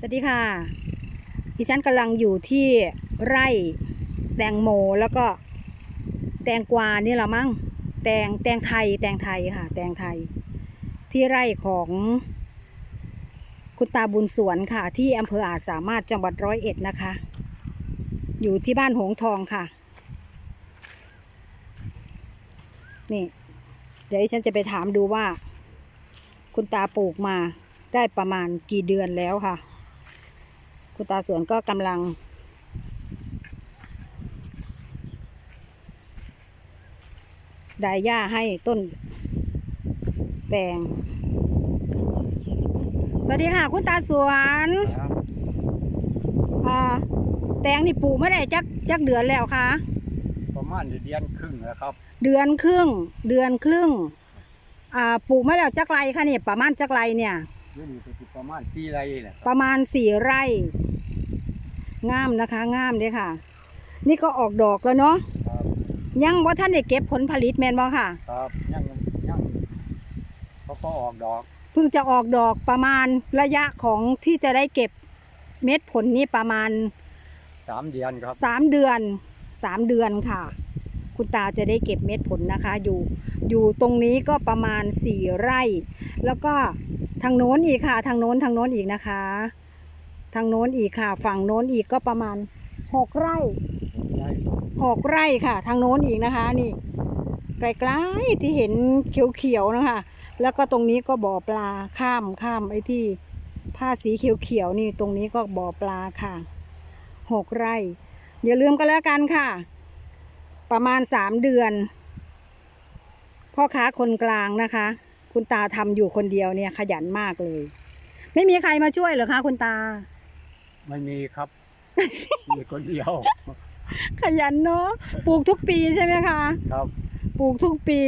สวัสดีค่ะ ดิฉันกำลังอยู่ที่ไร่แตงโมแล้วก็แตงกวานี่แหละมั้ง แตงแตงไทย แตงไทยค่ะ แตงไทย ที่ไร่ของคุณตาบุญสวนค่ะ ที่อำเภออาจสามารถจังหวัดร้อยเอ็ดนะคะ อยู่ที่บ้านหงทองค่ะ นี่ เดี๋ยวดิฉันจะไปถามดูว่า คุณตาปลูกมาได้ประมาณกี่เดือนแล้วค่ะ คุณตาสวนก็กำลัง ดายหญ้าให้ต้นแตงสวัสดีค่ะ คุณตาสวนครับอ่าแตงนี่ปลูกไม่ได้จักจักเดือนแล้วค่ะ ประมาณเดือนครึ่งแล้วครับ เดือนครึ่ง เดือนครึ่ง อ่าปลูกไม่แล้วจักไรค่ะเนี่ยประมาณจักไรเนี่ย อยู่นี่ก็สิประมาณที่ไรแหละคปรับระมาณสี่ไร่ งามนะคะงามเด้ค่ะ นี่ก็ออกดอกแล้วเนาะครับยังว่าท่านได้เก็บผลผลิตแมนบ่ค่ะครับยังยังเขาก็ออกดอกเพิ่งจะออกดอกประมาณระยะของที่จะได้เก็บเม็ดผลนี่ประมาณสามเดือนครับ สามเดือนสามเดือนค่ะ คุณตาจะได้เก็บเม็ดผลนะคะ อยู่อยู่ตรงนี้ก็ประมาณสี่ไร่ แล้วก็ทางโน้นอีกค่ะ ทางโน้นทางโน้นอีกนะคะ ทางโน้นอีกค่ะ ฝั่งโน้นอีกก็ประมาณหกไร่ได้หกไร่ค่ะ ทางโน้นอีกนะคะ นี่ไกลๆที่เห็นเขียวๆนะคะ แล้วก็ตรงนี้ก็บ่อปลาข้ามข้ามไอ้ที่ผ้าสีเขียวๆนี่ตรงนี้ก็บ่อปลาค่ะหกไร่อย่าลืมกันแล้วกันค่ะ ประมาณสามเดือน พ่อค้าคนกลางนะคะ คุณตาทำอยู่คนเดียวเนี่ยขยันมากเลย ไม่มีใครมาช่วยเหรอคะคุณตา ไม่มีครับมีคนเดียว ขยันเนาะปลูกทุกปีใช่ไหมคะครับปลูกทุกปี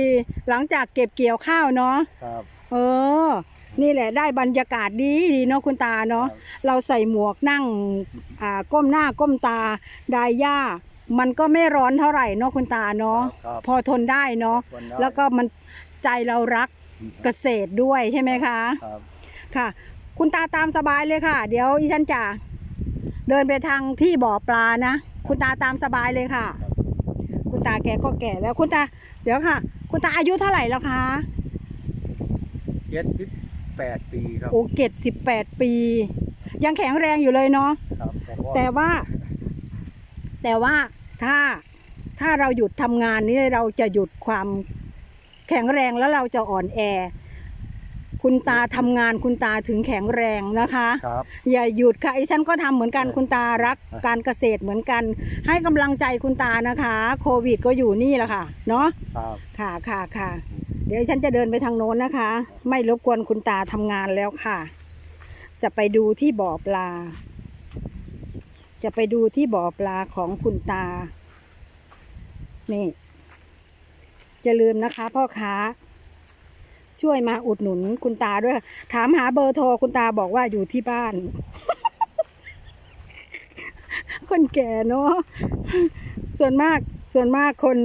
หลังจากเก็บเกี่ยวข้าวเนาะครับ เออ นี่แหละได้บรรยากาศดีดีเนาะคุณตาเนาะครับเราใส่หมวกนั่งอ่าก้มหน้าก้มตาดายหญ้า มันก็ไม่ร้อนเท่าไหร่เนาะคุณตาเนาะครับพอทนได้เนาะคนได้ แล้วก็มันใจเรารักเกษตรด้วยใช่ไหมคะ ครับค่ะ คุณตาตามสบายเลยค่ะ เดี๋ยวอีฉันจะเดินไปทางที่บ่อปลานะ คุณตาตามสบายเลยค่ะ คุณตาแกก็แก่แล้วคุณตา เดี๋ยวค่ะ คุณตาอายุเท่าไหร่แล้วคะ เจ็ดสิบแปดปีครับ โอเกตสิบแปดปี ยังแข็งแรงอยู่เลยเนาะ ครับว่าแต่ว่า แต่ว่าถ้าถ้าเราหยุดทำงานนี่เราจะหยุดความแข็งแรงแล้วเราจะอ่อนแอ คุณตาทำงานคุณตาถึงแข็งแรงนะคะ ครับ อย่าหยุดค่ะไอ้ฉันก็ทำเหมือนกันครับคุณตารักครับการเกษตรเหมือนกัน ให้กำลังใจคุณตานะคะ โควิดก็อยู่นี่แหละค่ะ เนาะครับ ค่ะค่ะค่ะ เดี๋ยวฉันจะเดินไปทางโน้นนะคะ ไม่รบกวนคุณตาทำงานแล้วค่ะ จะไปดูที่บ่อปลา จะไปดูที่บ่อปลาของคุณตา นี่อย่าลืมนะคะ พ่อค้า ช่วยมาอุดหนุนคุณตาด้วย ถามหาเบอร์โทรคุณตาบอกว่าอยู่ที่บ้าน คนแก่เนาะส่วนมากส่วนมากคน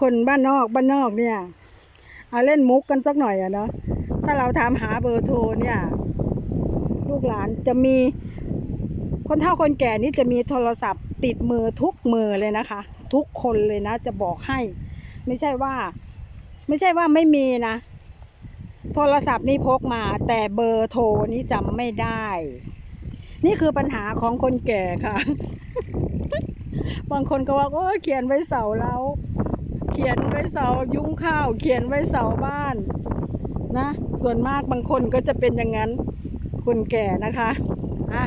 คนบ้านนอกบ้านนอกเนี่ย เอาเล่นมุกกันสักหน่อยอะเนาะถ้าเราถามหาเบอร์โทรเนี่ย ลูกหลานจะมี คนเฒ่าคนแก่นี่จะมีโทรศัพท์ติดมือทุกมือเลยนะคะ ทุกคนเลยนะ จะบอกให้ ไม่ใช่ว่า ไม่ใช่ว่าไม่มีนะ โทรศัพท์นี่พกมา แต่เบอร์โทรนี่จำไม่ได้ นี่คือปัญหาของคนแก่ค่ะ บางคนก็ว่าโอ้เขียนไว้เสาแล้ว เขียนไว้เสายุ้งข้าว เขียนไว้เสาบ้านนะ ส่วนมากบางคนก็จะเป็นอย่างนั้นคนแก่นะคะะ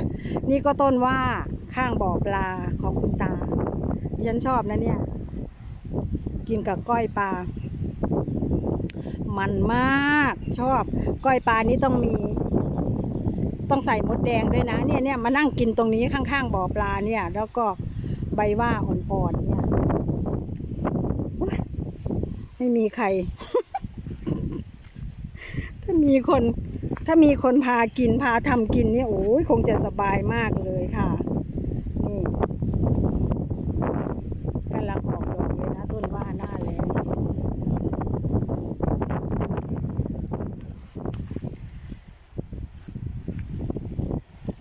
นี่ก็ต้นว่าข้างบ่อปลาของคุณตาฉันชอบนะเนี่ย กินกับก้อยปลา มันมากชอบ ก้อยปลานี้ต้องมี ต้องใส่มดแดงด้วยนะเนี่ยเนี่ยมานั่งกินตรงนี้ข้างๆบ่อปลาเนี่ย แล้วก็ใบว่าอ่อนๆเนี่ยไม่มีใคร ถ้ามีคน ถ้ามีคนพากินพาทำกินเนี่ยโอ้ยคงจะสบายมากเลยค่ะ นี่กำลังออกดอกเลยนะต้นว่าหน้าแล้ง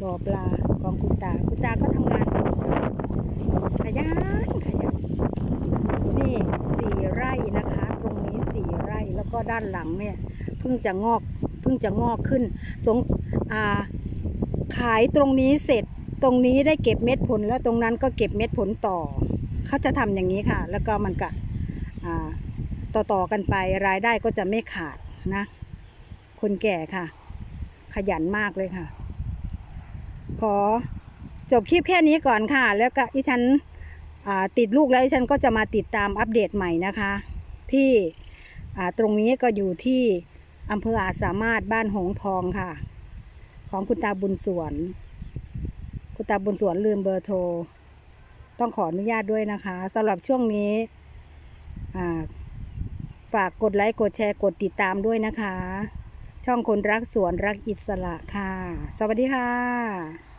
บ่อปลาของคุณตา คุณตาก็ทำงานขยันขยันนี่สี่ไร่นะคะ ตรงนี้สี่ไร่แล้วก็ด้านหลังเนี่ย เพิ่งจะงอก เพิ่งจะงอกขึ้นสงาขายตรงนี้เสร็จตรงนี้ได้เก็บเม็ดผลแล้วตรงนั้นก็เก็บเม็ดผลต่อ เขาจะทำอย่างนี้ค่ะ แล้วก็มันก็ต่อต่อกันไปรายได้ก็จะไม่ขาดนะ คนแก่ค่ะ ขยันมากเลยค่ะ ขอจบคลิปแค่นี้ก่อนค่ะ แล้วก็อีฉันติดลูกแล้วอีฉันก็จะมาติดตามอัปเดตใหม่นะคะ ที่ตรงนี้ก็อยู่ที่ อำเภออาจสามารถบ้านหงทองค่ะ ของคุณตาบุญสวน คุณตาบุญสวนลืมเบอร์โทร ต้องขออนุญาตด้วยนะคะสำหรับช่วงนี้ฝากกดไลค์กดแชร์กดติดตามด้วยนะคะ ช่องคนรักสวนรักอิสระค่ะ สวัสดีค่ะ